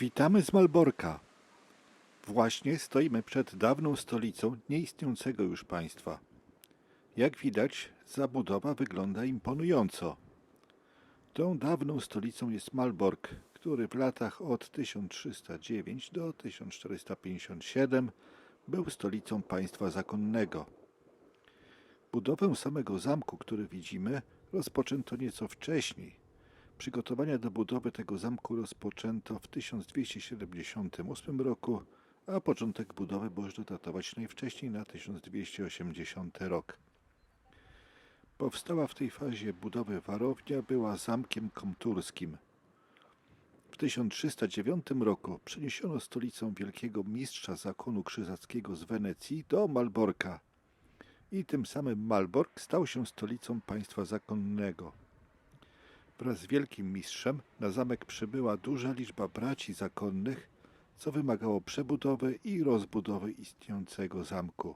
Witamy z Malborka. Właśnie stoimy przed dawną stolicą nieistniejącego już państwa. Jak widać, zabudowa wygląda imponująco. Tą dawną stolicą jest Malbork, który w latach od 1309 do 1457 był stolicą państwa zakonnego. Budowę samego zamku, który widzimy, rozpoczęto nieco wcześniej. Przygotowania do budowy tego zamku rozpoczęto w 1278 roku, a początek budowy można datować najwcześniej na 1280 rok. Powstała w tej fazie budowy warownia była zamkiem komturskim. W 1309 roku przeniesiono stolicę wielkiego mistrza zakonu krzyżackiego z Wenecji do Malborka i tym samym Malbork stał się stolicą państwa zakonnego. Wraz z wielkim mistrzem na zamek przybyła duża liczba braci zakonnych, co wymagało przebudowy i rozbudowy istniejącego zamku.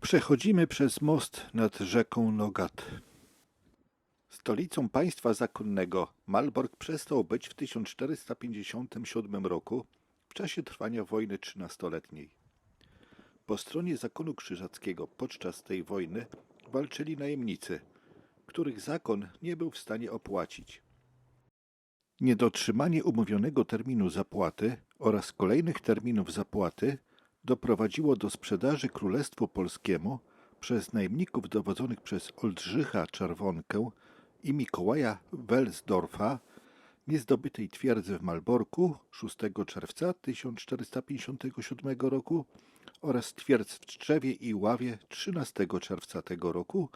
Przechodzimy przez most nad rzeką Nogat. Stolicą państwa zakonnego Malbork przestał być w 1457 roku w czasie trwania wojny trzynastoletniej. Po stronie zakonu krzyżackiego podczas tej wojny walczyli najemnicy, których zakon nie był w stanie opłacić. Niedotrzymanie umówionego terminu zapłaty oraz kolejnych terminów zapłaty doprowadziło do sprzedaży Królestwu Polskiemu przez najemników dowodzonych przez Oldrzycha Czerwonkę i Mikołaja Welsdorfa niezdobytej twierdzy w Malborku 6 czerwca 1457 roku oraz twierdz w Trzewie i Ławie 13 czerwca tego roku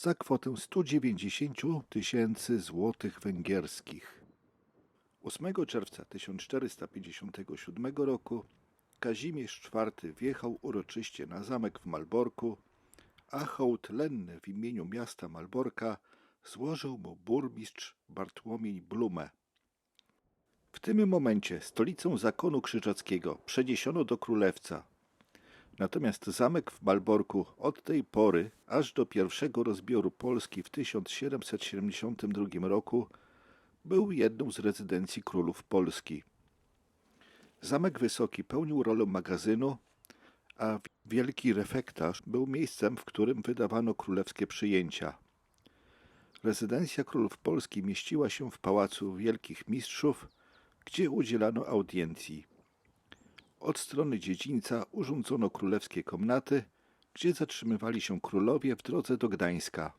za kwotę 190 tysięcy złotych węgierskich. 8 czerwca 1457 roku Kazimierz IV wjechał uroczyście na zamek w Malborku, a hołd lenny w imieniu miasta Malborka złożył mu burmistrz Bartłomiej Blume. W tym momencie stolicę zakonu krzyżackiego przeniesiono do Królewca. Natomiast zamek w Malborku od tej pory aż do pierwszego rozbioru Polski w 1772 roku był jedną z rezydencji królów Polski. Zamek Wysoki pełnił rolę magazynu, a wielki refektarz był miejscem, w którym wydawano królewskie przyjęcia. Rezydencja królów Polski mieściła się w Pałacu Wielkich Mistrzów, gdzie udzielano audiencji. Od strony dziedzińca urządzono królewskie komnaty, gdzie zatrzymywali się królowie w drodze do Gdańska.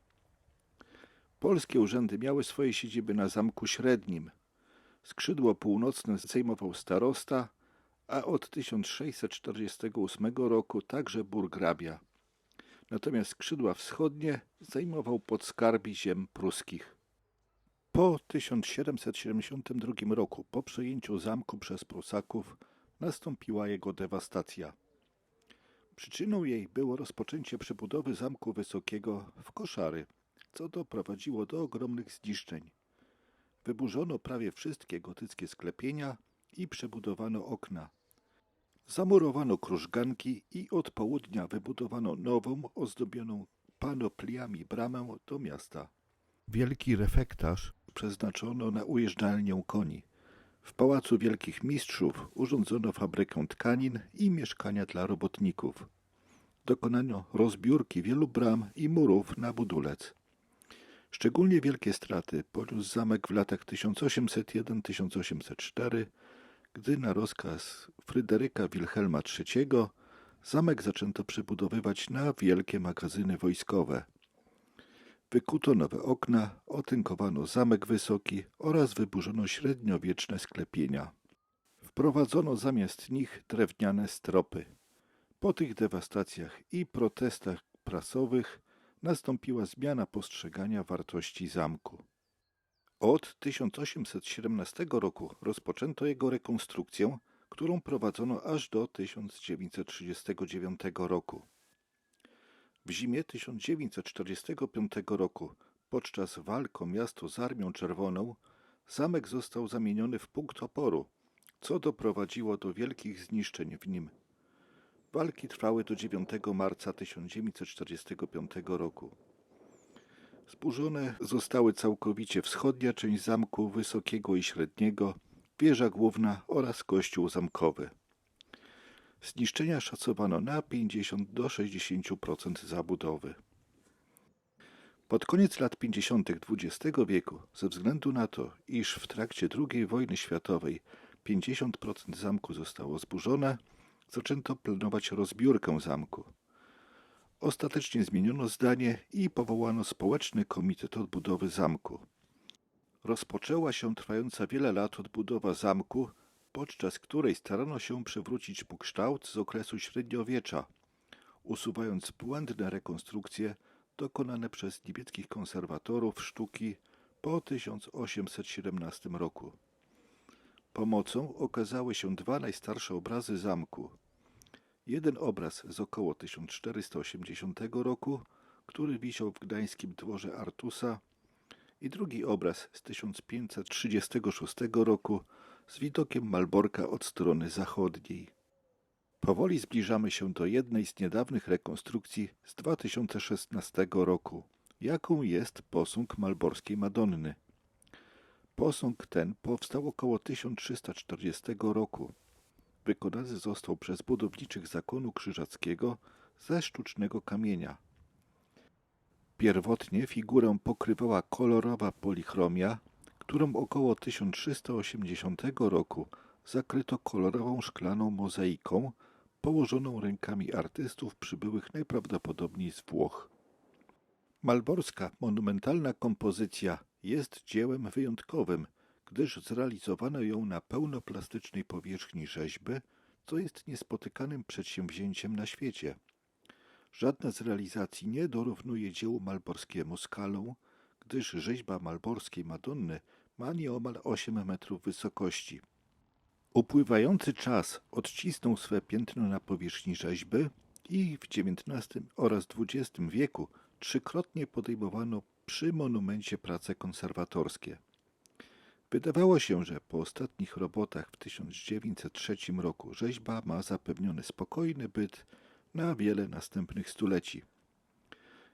Polskie urzędy miały swoje siedziby na Zamku Średnim. Skrzydło północne zajmował starosta, a od 1648 roku także burgrabia. Natomiast skrzydła wschodnie zajmował podskarbi ziem pruskich. Po 1772 roku, po przejęciu zamku przez Prusaków, nastąpiła jego dewastacja. Przyczyną jej było rozpoczęcie przebudowy Zamku Wysokiego w Koszary, co doprowadziło do ogromnych zniszczeń. Wyburzono prawie wszystkie gotyckie sklepienia i przebudowano okna. Zamurowano krużganki i od południa wybudowano nową, ozdobioną panopliami bramę do miasta. Wielki refektarz przeznaczono na ujeżdżalnię koni. W Pałacu Wielkich Mistrzów urządzono fabrykę tkanin i mieszkania dla robotników. Dokonano rozbiórki wielu bram i murów na budulec. Szczególnie wielkie straty poniósł zamek w latach 1801-1804, gdy na rozkaz Fryderyka Wilhelma III zamek zaczęto przebudowywać na wielkie magazyny wojskowe. Wykuto nowe okna, otynkowano zamek wysoki oraz wyburzono średniowieczne sklepienia. Wprowadzono zamiast nich drewniane stropy. Po tych dewastacjach i protestach prasowych nastąpiła zmiana postrzegania wartości zamku. Od 1817 roku rozpoczęto jego rekonstrukcję, którą prowadzono aż do 1939 roku. W zimie 1945 roku, podczas walk o miasto z Armią Czerwoną, zamek został zamieniony w punkt oporu, co doprowadziło do wielkich zniszczeń w nim. Walki trwały do 9 marca 1945 roku. Zburzone zostały całkowicie wschodnia część zamku wysokiego i średniego wieża główna oraz kościół zamkowy. Zniszczenia szacowano na 50 do 60% zabudowy. Pod koniec lat 50. XX wieku, ze względu na to, iż w trakcie II wojny światowej 50% zamku zostało zburzone, zaczęto planować rozbiórkę zamku. Ostatecznie zmieniono zdanie i powołano Społeczny Komitet Odbudowy Zamku. Rozpoczęła się trwająca wiele lat odbudowa zamku, podczas której starano się przywrócić kształt z okresu średniowiecza, usuwając błędne rekonstrukcje dokonane przez niemieckich konserwatorów sztuki po 1817 roku. Pomocą okazały się dwa najstarsze obrazy zamku. Jeden obraz z około 1480 roku, który wisiał w gdańskim dworze Artusa, i drugi obraz z 1536 roku z widokiem Malborka od strony zachodniej. Powoli zbliżamy się do jednej z niedawnych rekonstrukcji z 2016 roku, jaką jest posąg malborskiej Madonny. Posąg ten powstał około 1340 roku. Wykonany został przez budowniczych zakonu krzyżackiego ze sztucznego kamienia. Pierwotnie figurę pokrywała kolorowa polichromia, którą około 1380 roku zakryto kolorową szklaną mozaiką położoną rękami artystów przybyłych najprawdopodobniej z Włoch. Malborska monumentalna kompozycja jest dziełem wyjątkowym, gdyż zrealizowano ją na pełnoplastycznej powierzchni rzeźby, co jest niespotykanym przedsięwzięciem na świecie. Żadna z realizacji nie dorównuje dziełu malborskiemu skalą, gdyż rzeźba malborskiej Madonny ma nieomal 8 metrów wysokości. Upływający czas odcisnął swe piętno na powierzchni rzeźby i w XIX oraz XX wieku trzykrotnie podejmowano przy monumencie prace konserwatorskie. Wydawało się, że po ostatnich robotach w 1903 roku rzeźba ma zapewniony spokojny byt na wiele następnych stuleci.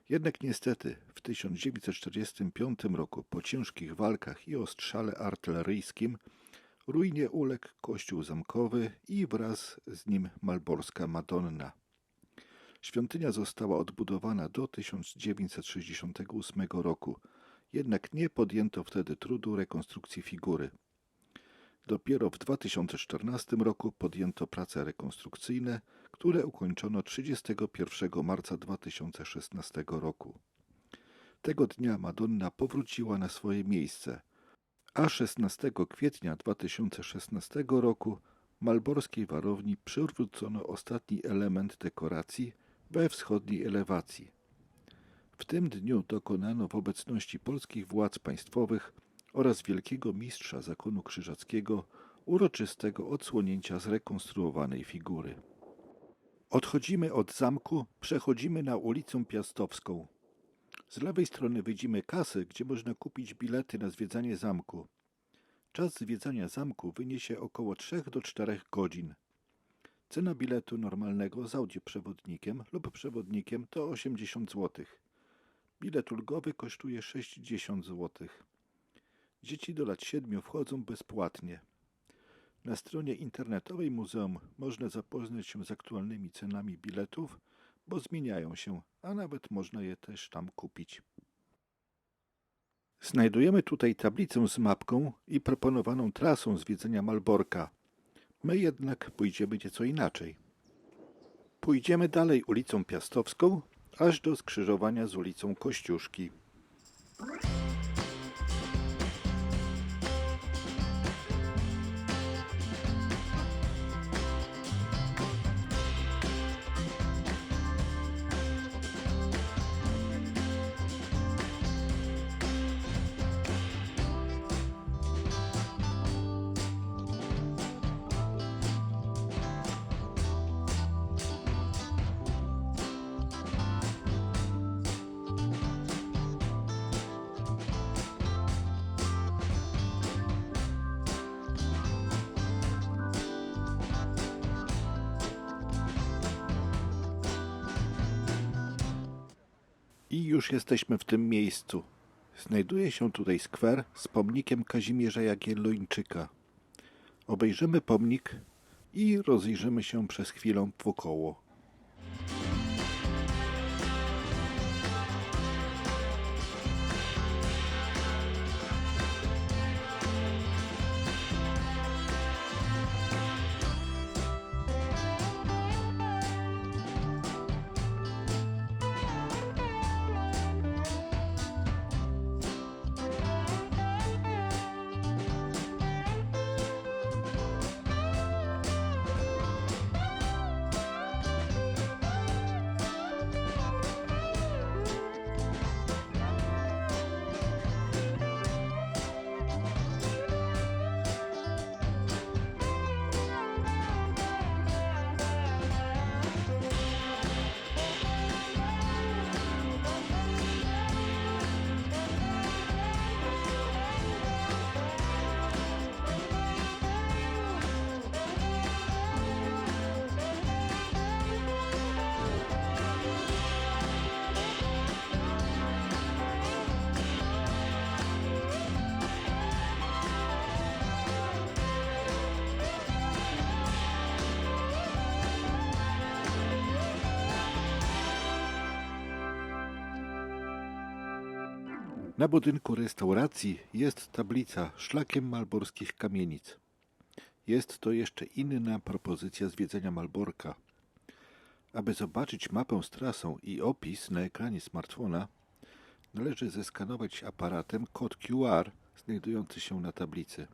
Jednak niestety w 1945 roku po ciężkich walkach i ostrzale artyleryjskim ruinie uległ kościół zamkowy i wraz z nim malborska Madonna. Świątynia została odbudowana do 1968 roku, jednak nie podjęto wtedy trudu rekonstrukcji figury. Dopiero w 2014 roku podjęto prace rekonstrukcyjne, które ukończono 31 marca 2016 roku. Tego dnia Madonna powróciła na swoje miejsce, a 16 kwietnia 2016 roku malborskiej warowni przywrócono ostatni element dekoracji we wschodniej elewacji. W tym dniu dokonano w obecności polskich władz państwowych oraz wielkiego mistrza zakonu krzyżackiego uroczystego odsłonięcia zrekonstruowanej figury. Odchodzimy od zamku, przechodzimy na ulicę Piastowską. Z lewej strony widzimy kasy, gdzie można kupić bilety na zwiedzanie zamku. Czas zwiedzania zamku wyniesie około 3 do 4 godzin. Cena biletu normalnego z audioprzewodnikiem lub przewodnikiem to 80 zł. Bilet ulgowy kosztuje 60 zł. Dzieci do lat 7 wchodzą bezpłatnie. Na stronie internetowej muzeum można zapoznać się z aktualnymi cenami biletów, bo zmieniają się, a nawet można je też tam kupić. Znajdujemy tutaj tablicę z mapką i proponowaną trasą zwiedzenia Malborka. My jednak pójdziemy nieco inaczej. Pójdziemy dalej ulicą Piastowską, aż do skrzyżowania z ulicą Kościuszki. Już jesteśmy w tym miejscu. Znajduje się tutaj skwer z pomnikiem Kazimierza Jagiellończyka. Obejrzymy pomnik i rozejrzymy się przez chwilę wokoło. Na budynku restauracji jest tablica szlakiem malborskich kamienic. Jest to jeszcze inna propozycja zwiedzenia Malborka. Aby zobaczyć mapę z trasą i opis na ekranie smartfona, należy zeskanować aparatem kod QR znajdujący się na tablicy.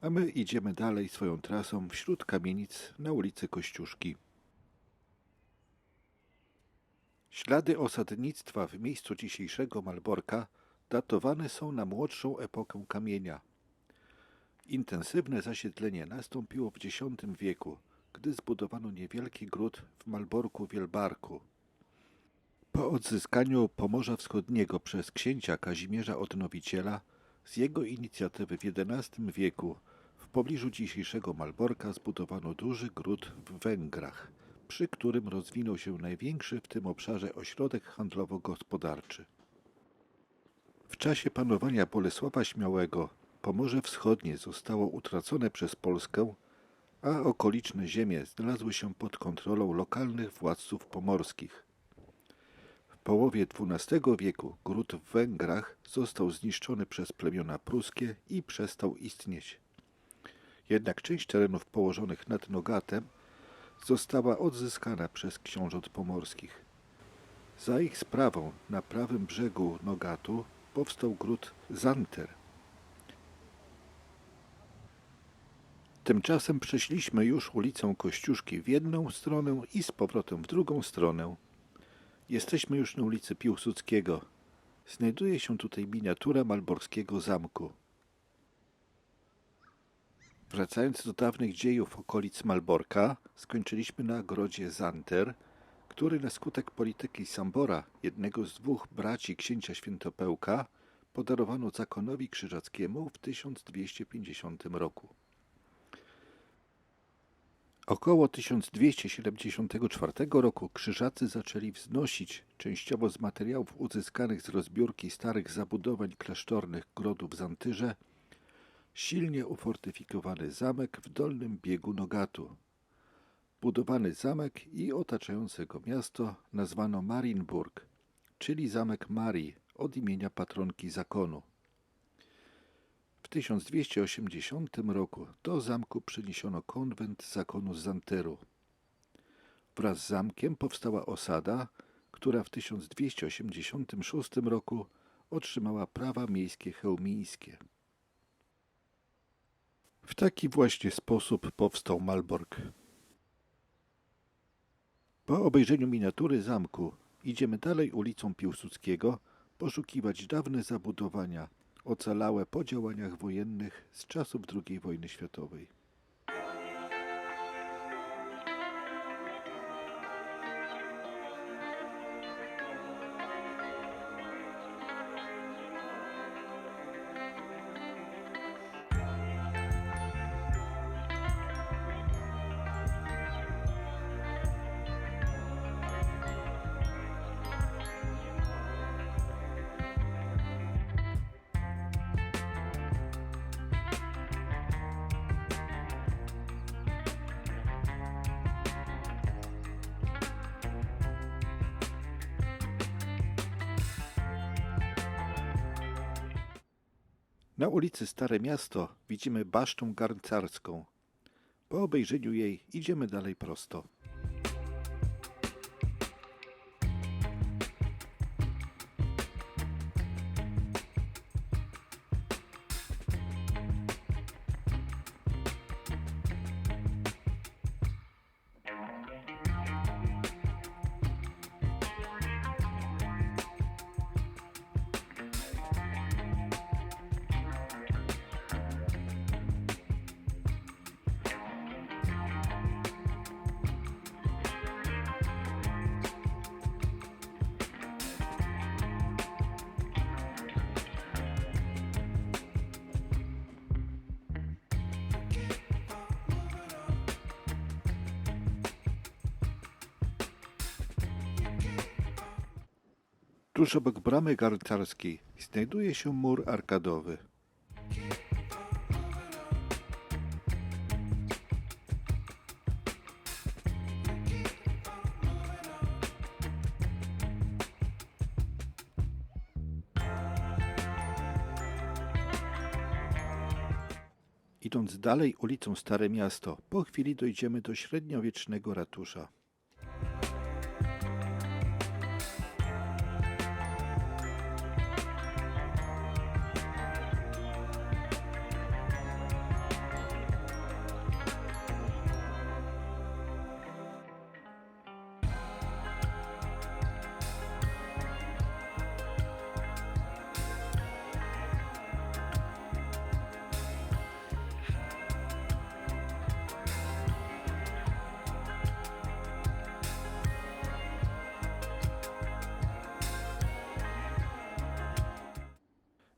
A my idziemy dalej swoją trasą wśród kamienic na ulicy Kościuszki. Ślady osadnictwa w miejscu dzisiejszego Malborka datowane są na młodszą epokę kamienia. Intensywne zasiedlenie nastąpiło w X wieku, gdy zbudowano niewielki gród w Malborku Wielbarku. Po odzyskaniu Pomorza Wschodniego przez księcia Kazimierza Odnowiciela z jego inicjatywy w XI wieku w pobliżu dzisiejszego Malborka zbudowano duży gród w Węgrach – przy którym rozwinął się największy w tym obszarze ośrodek handlowo-gospodarczy. W czasie panowania Bolesława Śmiałego Pomorze Wschodnie zostało utracone przez Polskę, a okoliczne ziemie znalazły się pod kontrolą lokalnych władców pomorskich. W połowie XII wieku gród w Węgrach został zniszczony przez plemiona pruskie i przestał istnieć. Jednak część terenów położonych nad Nogatem została odzyskana przez książąt pomorskich. Za ich sprawą na prawym brzegu Nogatu powstał gród Zanter. Tymczasem przeszliśmy już ulicą Kościuszki w jedną stronę i z powrotem w drugą stronę. Jesteśmy już na ulicy Piłsudskiego. Znajduje się tutaj miniatura malborskiego zamku. Wracając do dawnych dziejów okolic Malborka, skończyliśmy na grodzie Zanter, który na skutek polityki Sambora, jednego z dwóch braci księcia Świętopełka, podarowano zakonowi krzyżackiemu w 1250 roku. Około 1274 roku krzyżacy zaczęli wznosić, częściowo z materiałów uzyskanych z rozbiórki starych zabudowań klasztornych grodów w Zantyrze, silnie ufortyfikowany zamek w dolnym biegu Nogatu. Budowany zamek i otaczające go miasto nazwano Marienburg, czyli zamek Marii od imienia patronki zakonu. W 1280 roku do zamku przeniesiono konwent zakonu z Zanteru. Wraz z zamkiem powstała osada, która w 1286 roku otrzymała prawa miejskie chełmińskie. W taki właśnie sposób powstał Malbork. Po obejrzeniu miniatury zamku idziemy dalej ulicą Piłsudskiego poszukiwać dawne zabudowania ocalałe po działaniach wojennych z czasów II wojny światowej. Na ulicy Stare Miasto widzimy basztę garncarską. Po obejrzeniu jej idziemy dalej prosto. Tuż obok bramy garncarskiej znajduje się mur arkadowy. Idąc dalej ulicą Stare Miasto, po chwili dojdziemy do średniowiecznego ratusza.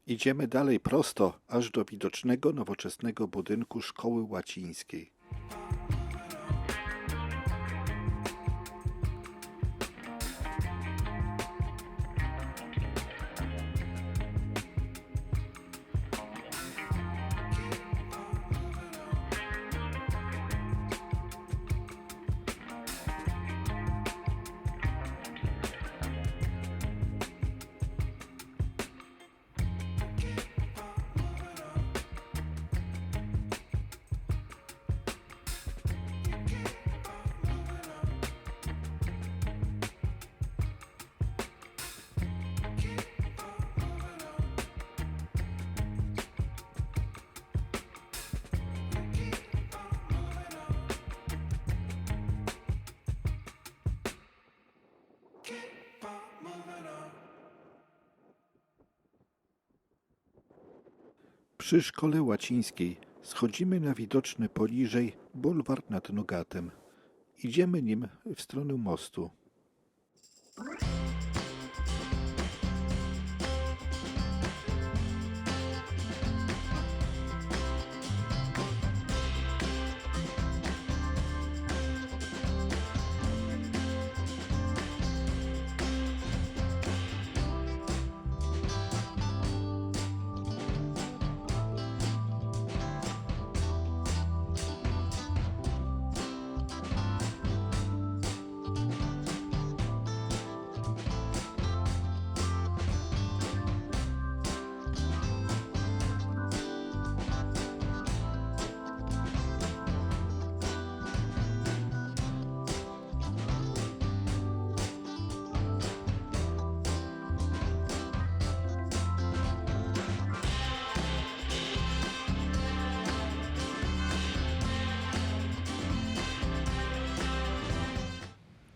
Idziemy dalej prosto, aż do widocznego nowoczesnego budynku szkoły łacińskiej. Przy szkole łacińskiej schodzimy na widoczny poniżej bulwar nad Nogatem. Idziemy nim w stronę mostu.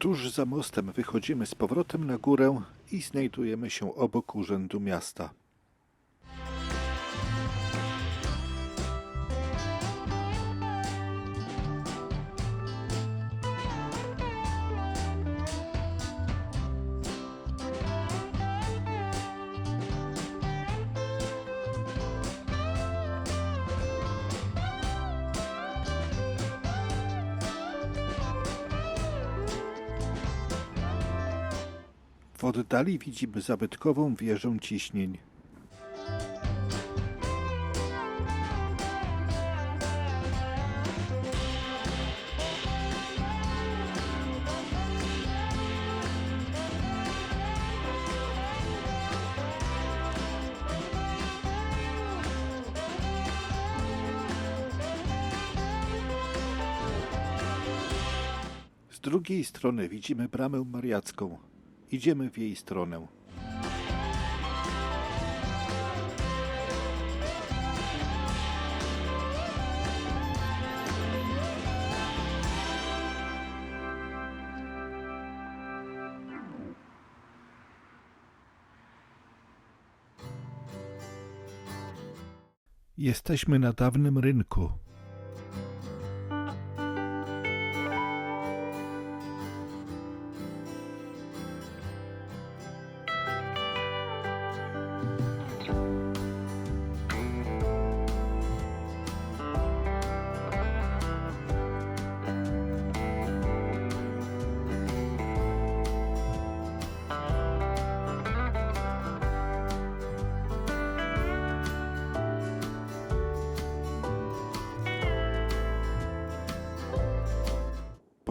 Tuż za mostem wychodzimy z powrotem na górę i znajdujemy się obok urzędu miasta. oddali widzimy zabytkową wieżę ciśnień. Z drugiej strony widzimy bramę mariacką. Idziemy w jej stronę. Jesteśmy na dawnym rynku.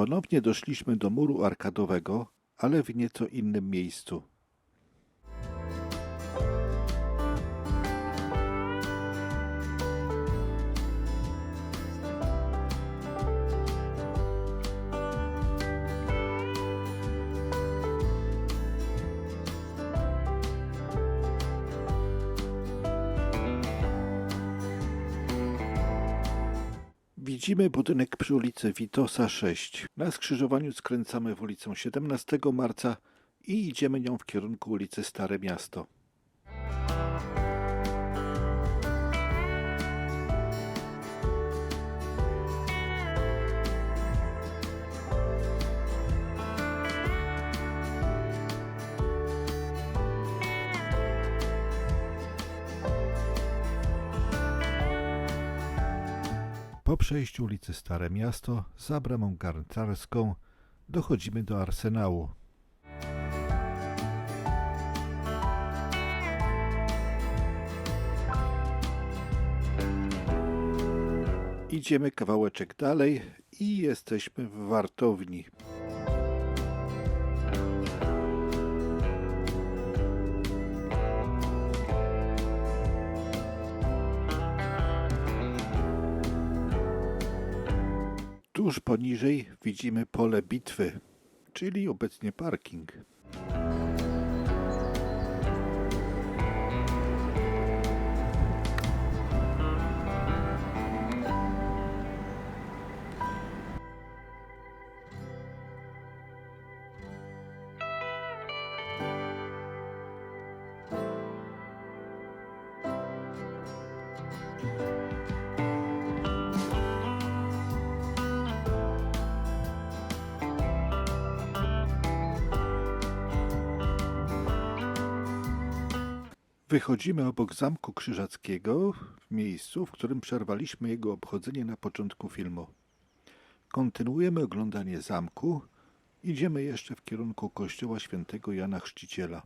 Ponownie doszliśmy do muru arkadowego, ale w nieco innym miejscu. Widzimy budynek przy ulicy Witosa 6. Na skrzyżowaniu skręcamy w ulicę 17 marca i idziemy nią w kierunku ulicy Stare Miasto. Po przejściu ulicy Stare Miasto za bramą garncarską dochodzimy do Arsenału. Idziemy kawałeczek dalej i jesteśmy w wartowni. Tuż poniżej widzimy pole bitwy, czyli obecnie parking. Wychodzimy obok Zamku Krzyżackiego, w miejscu, w którym przerwaliśmy jego obchodzenie na początku filmu. Kontynuujemy oglądanie zamku. Idziemy jeszcze w kierunku kościoła świętego Jana Chrzciciela.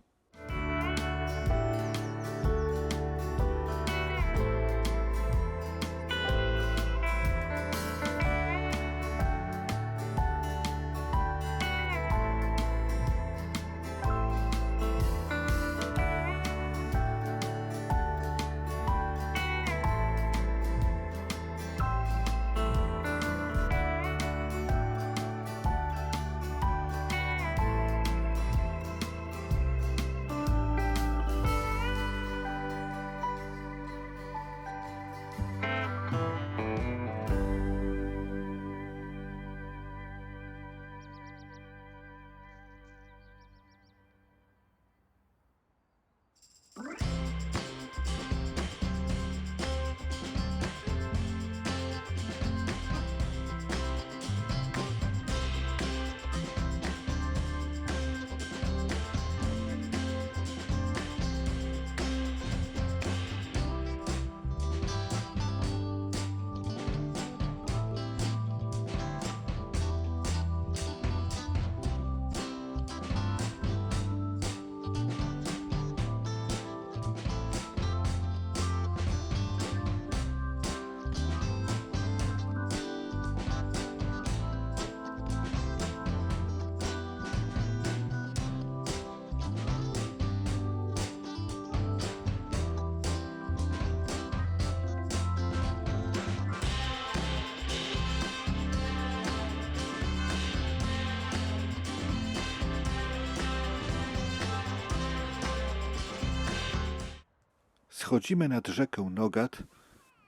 Schodzimy nad rzekę Nogat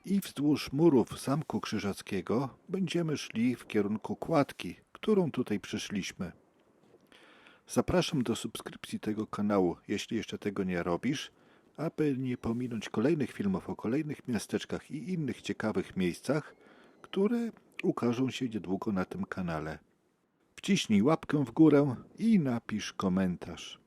i wzdłuż murów Zamku Krzyżackiego będziemy szli w kierunku kładki, którą tutaj przyszliśmy. Zapraszam do subskrypcji tego kanału, jeśli jeszcze tego nie robisz, aby nie pominąć kolejnych filmów o kolejnych miasteczkach i innych ciekawych miejscach, które ukażą się niedługo na tym kanale. Wciśnij łapkę w górę i napisz komentarz.